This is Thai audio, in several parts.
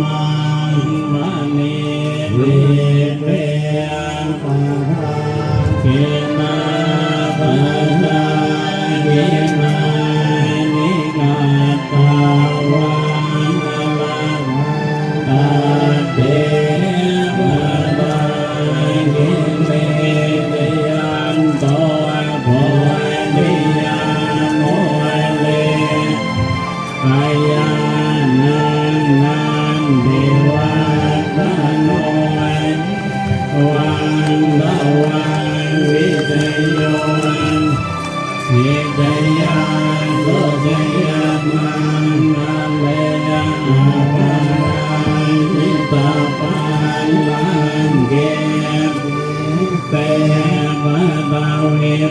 มา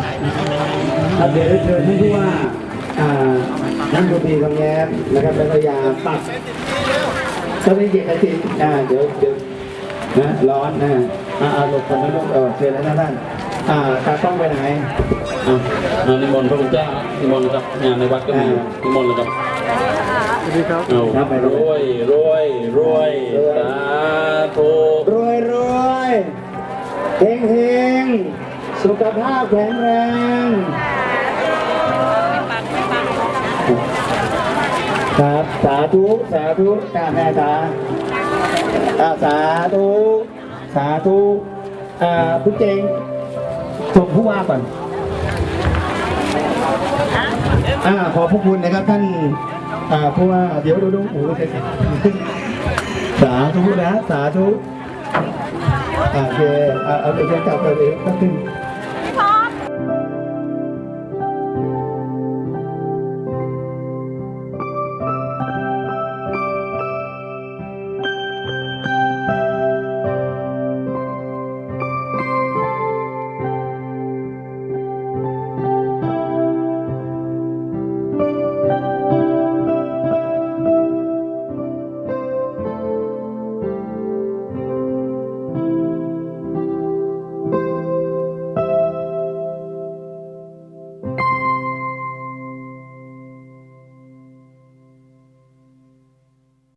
อ่าอ่าเดี๋ยวเชิญท่านผู้ว่าอ่านักดนตรีทองแย้มนะครับแล้วก็ยาปัดก็ไม่เก็บไอติอ่าเดี๋ยวเดี๋ยวนะร้อนนะอ่าอ่าหลบคนนะลูกเออเชิญนะท่านท่านอ่าตากล้องไปไหนอะอะนิมนต์พระคุณเจ้านิมนต์ครับงานในวัดก็มีนิมนต์เลยครับเอาครับไปครับรวยรวยรวยสาธุรวยรวยเฮงเฮง สุขภาพแข็งแรงครับสาธุ สาธุจ้าแม่ตาอาสาธุสาธุอ่าคุณเจงส่งผู้ว่าก่อนอ่าขอพระคุณนะครับท่านอ่าผู้ว่าเดี๋ยวดูดูโอ้โหเสาธุนะ สาธุโอเคเอาเอาเดี๋ยวจับไปเลยก็ขึ้น